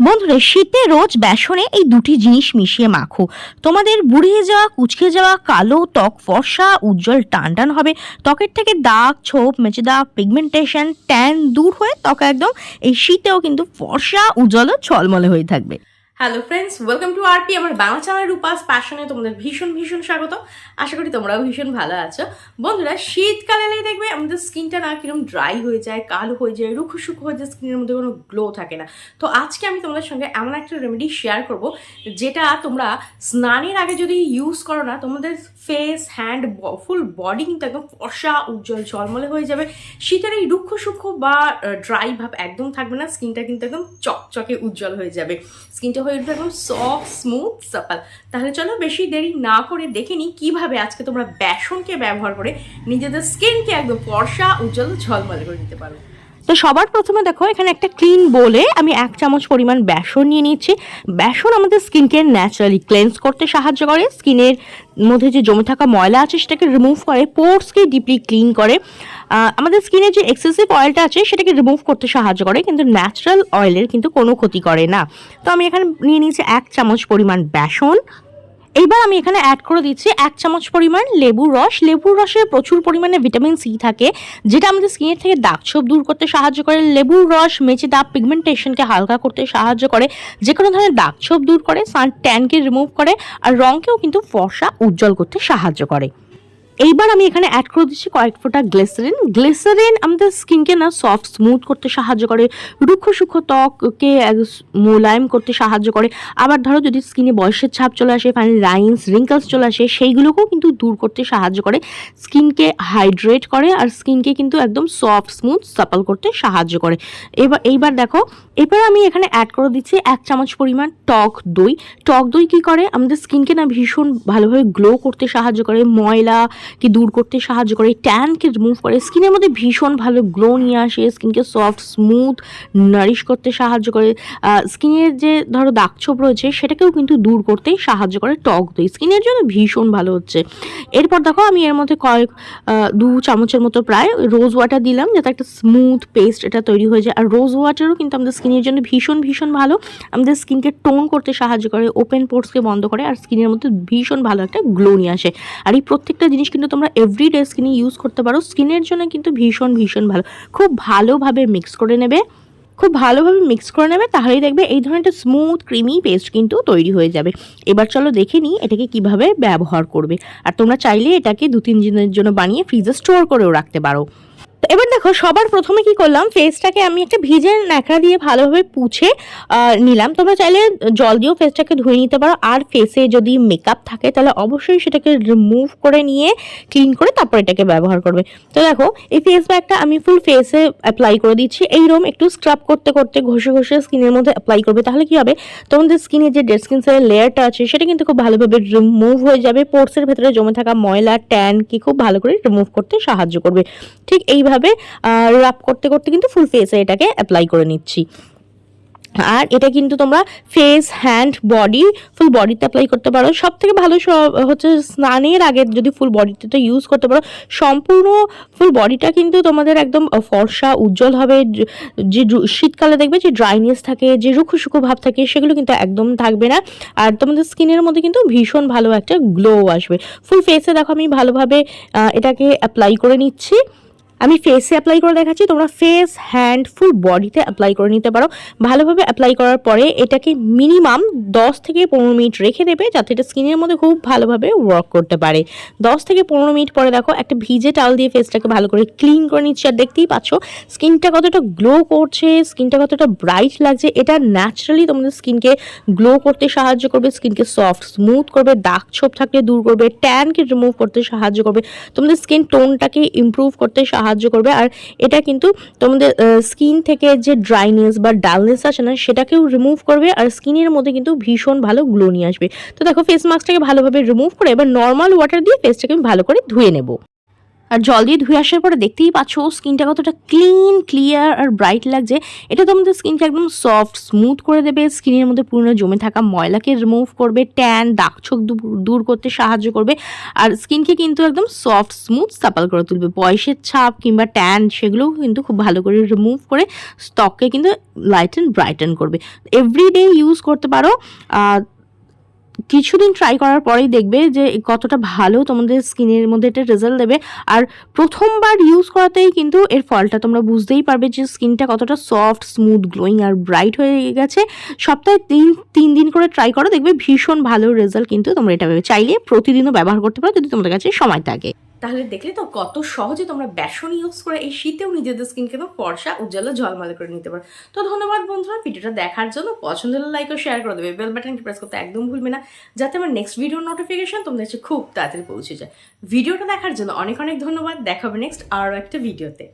বন্ধুরা শীতে রোজ বেসনে এই দুটি জিনিস মিশিয়ে মাখো। তোমাদের বুড়িয়ে যাওয়া, কুচকে যাওয়া, কালো ত্বক, ফর্সা, উজ্জ্বল টান টান হবে। ত্বকের থেকে দাগ, ছোপ, মেচে দাগ পিগমেন্টেশন ট্যান দূর হয়ে ত্বক একদম এই শীতেও কিন্তু ফর্সা, উজ্জ্বল ও ঝলমলে হয়ে থাকবে। Hello friends welcome to RP আমার বাংলা চ্যানেল রূপাস প্যাশনে তোমাদের ভীষণ ভীষণ স্বাগত। আশা করি তোমরাও ভীষণ ভালো আছো। বন্ধুরা, শীতকালে এলেই দেখবে আমাদের স্কিনটা না কীরকম ড্রাই হয়ে যায়, কালো হয়ে যায়, রুখো শুকো হয়ে যায় স্কিনের মধ্যে কোনো গ্লো থাকে না। তো আজকে আমি তোমাদের সঙ্গে এমন একটা রেমেডি শেয়ার করব, যেটা তোমরা স্নানের আগে যদি ইউজ করো না, তোমাদের ফেস হ্যান্ড ফুল বডি কিন্তু একদম ফর্সা, উজ্জ্বল, ঝলমলে হয়ে যাবে। শীতের এই রুক্ষ সূক্ষ্ম বা ড্রাই ভাব একদম থাকবে না স্কিনটা কিন্তু একদম চকচকে, উজ্জ্বল হয়ে যাবে। স্কিনটা হয়ে উঠবে একদম সফট স্মুথ সাপাল তাহলে চলো বেশি দেরি না করে দেখে নিই কীভাবে আজকে তোমরা বেসনকে ব্যবহার করে নিজেদের স্কিনকে একদম ফর্সা, উজ্জ্বল, ঝলমলে করে নিতে পারো। তো সবার প্রথমে দেখো, এখানে একটা ক্লিন বলে আমি এক চামচ পরিমাণ বেসন নিয়ে নিচ্ছি বেসন আমাদের স্কিনকে ন্যাচারালি ক্লেন্স করতে সাহায্য করে। স্কিনের মধ্যে যে জমে থাকা ময়লা আছে, সেটাকে রিমুভ করে পোর্সকে ডিপলি ক্লিন করে। আমাদের স্কিনে যে এক্সেসিভ অয়েলটা আছে, সেটাকে রিমুভ করতে সাহায্য করে, কিন্তু ন্যাচারাল অয়েলের কিন্তু কোনো ক্ষতি করে না। তো আমি এখানে নিয়ে নিয়েছি এক চামচ পরিমাণ বেসন। এইবার আমি এখানে অ্যাড করে দিচ্ছি এক চামচ পরিমাণ লেবুর রস। লেবুর রসে প্রচুর পরিমাণে ভিটামিন সি থাকে, যেটা আমাদের স্কিনের থেকে দাগ ছোপ দূর করতে সাহায্য করে। লেবুর রস মেচে দাগ পিগমেন্টেশনকে হালকা করতে সাহায্য করে, যে কোনো ধরনের দাগ ছোপ দূর করে সান ট্যানকে রিমুভ করে, আর রঙকেও কিন্তু ফর্সা উজ্জ্বল করতে সাহায্য করে। এইবার আমি এখানে অ্যাড করে দিচ্ছি কয়েক ফোঁটা গ্লিসারিন গ্লেসারিন আমাদের স্কিনকে না সফট স্মুথ করতে সাহায্য করে, রুক্ষ সূক্ষ্ম ত্বককে মোলায়েম করতে সাহায্য করে। আবার ধরো যদি স্কিনে বয়সের ছাপ চলে আসে ফাইন লাইন্স রিঙ্কলস চলে আসে, সেইগুলোকেও কিন্তু দূর করতে সাহায্য করে। স্কিনকে হাইড্রেট করে আর স্কিনকে কিন্তু একদম সফট স্মুথ সাপাল করতে সাহায্য করে। এবার, এইবার দেখো, এবার আমি এখানে অ্যাড করে দিচ্ছি এক চামচ পরিমাণ টক দই। টক দই কি করে? আমাদের স্কিনকে না ভীষণ ভালোভাবে গ্লো করতে সাহায্য করে। ময়লা কে দূর করতে সাহায্য করে। ট্যানকে রিমুভ করে। স্কিনের মধ্যে ভীষণ ভালো গ্লো নিয়ে আসে। স্কিনকে সফট স্মুথ নারিশ করতে সাহায্য করে। স্কিনের যে ধরো দাগ ছোপ রয়েছে, সেটাকেও কিন্তু দূর করতে সাহায্য করে টক দই স্কিনের জন্য ভীষণ ভালো হচ্ছে। এরপর দেখো আমি এর মধ্যে কয়েক দু চামচের মতো প্রায় রোজ ওয়াটার দিলাম, যাতে একটা স্মুথ পেস্ট এটা তৈরি হয়ে যায়। আর রোজ ওয়াটারও কিন্তু আমাদের স্কিনের জন্য ভীষণ ভীষণ ভালো। আমাদের স্কিনকে টোন করতে সাহায্য করে ওপেন পোর্টসকে বন্ধ করে, আর স্কিনের মধ্যে ভীষণ ভালো একটা গ্লো নিয়ে আসে। আর এই প্রত্যেকটা জিনিস কিন্তু তোমরা এভরিডে স্কিনে ইউজ করতে পারো। স্কিনের জন্য কিন্তু ভীষণ ভীষণ ভালো। খুব ভালোভাবে মিক্স করে নেবে। খুব ভালোভাবে মিক্স করে নেবে, তাহলেই দেখবে এই ধরনের একটা স্মুথ ক্রিমি পেস্ট কিন্তু তৈরি হয়ে যাবে। এবার চলো দেখে নিই এটাকে কীভাবে ব্যবহার করবে। আর তোমরা চাইলে এটাকে দু তিন দিনের জন্য বানিয়ে ফ্রিজে স্টোর করেও রাখতে পারো। এবার দেখো, সবার প্রথমে কি করলাম ফেসটাকে আমি একটা ভিজে ন্যাকড়া দিয়ে ভালোভাবে পুছে নিলাম। তোমরা চাইলে জল দিয়েও ফেসটাকে ধুয়ে নিতে পারো। আর ফেসে যদি মেকআপ থাকে, তাহলে অবশ্যই সেটাকে রিমুভ করে নিয়ে ক্লিন করে তারপর এটাকে ব্যবহার করবে। তো দেখো, এই ফেস প্যাকটা আমি ফুল ফেসে অ্যাপ্লাই করে দিচ্ছি। এইরকম একটু স্ক্রাব করতে করতে, ঘষে ঘষে স্কিনের মধ্যে অ্যাপ্লাই করবে। তাহলে কি হবে? তোমাদের স্কিনে যে ডেড স্কিন সেলের লেয়ারটা আছে, সেটা কিন্তু খুব ভালোভাবে রিমুভ হয়ে যাবে। পোর্সের ভেতরে জমে থাকা ময়লা ট্যান কি খুব ভালো করে রিমুভ করতে সাহায্য করবে। ঠিক এইভাবে রাপ করতে করতে কিন্তু ফুল ফেসে এটাকে অ্যাপ্লাই করে নিচ্ছি। আর এটা কিন্তু তোমরা ফেস হ্যান্ড বডি ফুল বডিতে অ্যাপ্লাই করতে পারো। সব থেকে ভালো হচ্ছে স্নানের আগে যদি ফুল বডিতে ইউজ করতে পারো, সম্পূর্ণ ফুল বডিটা কিন্তু তোমাদের একদম ফর্সা, উজ্জ্বল হবে। যে শীতকালে দেখবে যে ড্রাইনেস থাকে, যে রুখো শুকো ভাব থাকে, সেগুলো কিন্তু একদম থাকবে না। আর তোমাদের স্কিনের মধ্যে কিন্তু ভীষণ ভালো একটা গ্লো আসবে। ফুল ফেসে দেখো আমি ভালোভাবে এটাকে অ্যাপ্লাই করে নিচ্ছি। আমি ফেসে অ্যাপ্লাই করে দেখাচ্ছি, তোমরা ফেস হ্যান্ড ফুল বডিতে অ্যাপ্লাই করে নিতে পারো। ভালোভাবে অ্যাপ্লাই করার পরে এটাকে মিনিমাম দশ থেকে পনেরো মিনিট রেখে দেবে, যাতে এটা স্কিনের মধ্যে খুব ভালোভাবে ওয়ার্ক করতে পারে। দশ থেকে পনেরো মিনিট পরে দেখো, একটা ভিজে টাল দিয়ে ফেসটাকে ভালো করে ক্লিন করে নিচ্ছি। আর দেখতেই পাচ্ছ স্কিনটা কতটা গ্লো করছে স্কিনটা কতটা ব্রাইট লাগছে, এটা ন্যাচারালি তোমাদের স্কিনকে গ্লো করতে সাহায্য করবে স্কিনকে সফট স্মুথ করবে দাগ ছোপ থাকলে দূর করবে ট্যানকে রিমুভ করতে সাহায্য করবে। তোমাদের স্কিন টোনটাকে ইমপ্রুভ করতে সাহায্য করবে। আর এটা কিন্তু তোমাদের স্কিন থেকে যে ড্রাইনেস বা ডালনেস আছে না, সেটাকেও রিমুভ করবে আর স্কিনের মধ্যে কিন্তু ভীষণ ভালো গ্লো নিয়ে আসবে। তো দেখো ফেস মাস্কটাকে ভালোভাবে রিমুভ করে এবার নর্মাল ওয়াটার দিয়ে ফেসটাকে আমি ভালো করে ধুয়ে নেব। আর জল দিয়ে ধুয়ে আসার পরে দেখতেই পাচ্ছ, স্কিনটা কতটা ক্লিন ক্লিয়ার আর ব্রাইট লাগছে। এটা তোমাদের স্কিনকে একদম সফট স্মুথ করে দেবে। স্কিনের মধ্যে পুরনো জমে থাকা ময়লাকে রিমুভ করবে ট্যান দাগ ছোপ দূর- করতে সাহায্য করবে। আর স্কিনকে কিন্তু একদম সফট স্মুথ সাপাল করে তুলবে। বয়সের ছাপ কিংবা ট্যান সেগুলোও কিন্তু খুব ভালো করে রিমুভ করে স্টককে কিন্তু লাইট অ্যান্ড ব্রাইটেন করবে। এভরিডে ইউজ করতে পারো। কিছুদিন ট্রাই করার পরেই দেখবে যে কতটা ভালো তোমাদের স্কিনের মধ্যে এটা রেজাল্ট দেবে। আর প্রথমবার ইউজ করাতেই কিন্তু এর ফলটা তোমরা বুঝতেই পারবে যে স্কিনটা কতটা সফট স্মুথ গ্লোয়িং আর ব্রাইট হয়ে গেছে। সপ্তাহে তিন তিন দিন করে ট্রাই করো, দেখবে ভীষণ ভালো রেজাল্ট কিন্তু তোমরা এটা চাইলে প্রতিদিনও ব্যবহার করতে পারো যদি তোমাদের কাছে সময় থাকে। তাহলে দেখলে তো কত সহজে তোমরা বেসন ইউজ করে এই শীতেও নিজেদের স্কিনকে তো ফর্সা, উজ্জ্বল ঝলমালে করে নিতে পারো। তো ধন্যবাদ বন্ধুরা, ভিডিওটা দেখার জন্য পছন্দ হলে লাইক ও শেয়ার করে দেবে। বেল বাটনটি প্রেস করতে একদম ভুলবে না, যাতে আমার নেক্সট ভিডিওর নোটিফিকেশন তোমাদের কাছে খুব তাড়াতাড়ি পৌঁছে যায়। ভিডিওটা দেখার জন্য অনেক অনেক ধন্যবাদ দেখাবে নেক্সট আরও একটা ভিডিওতে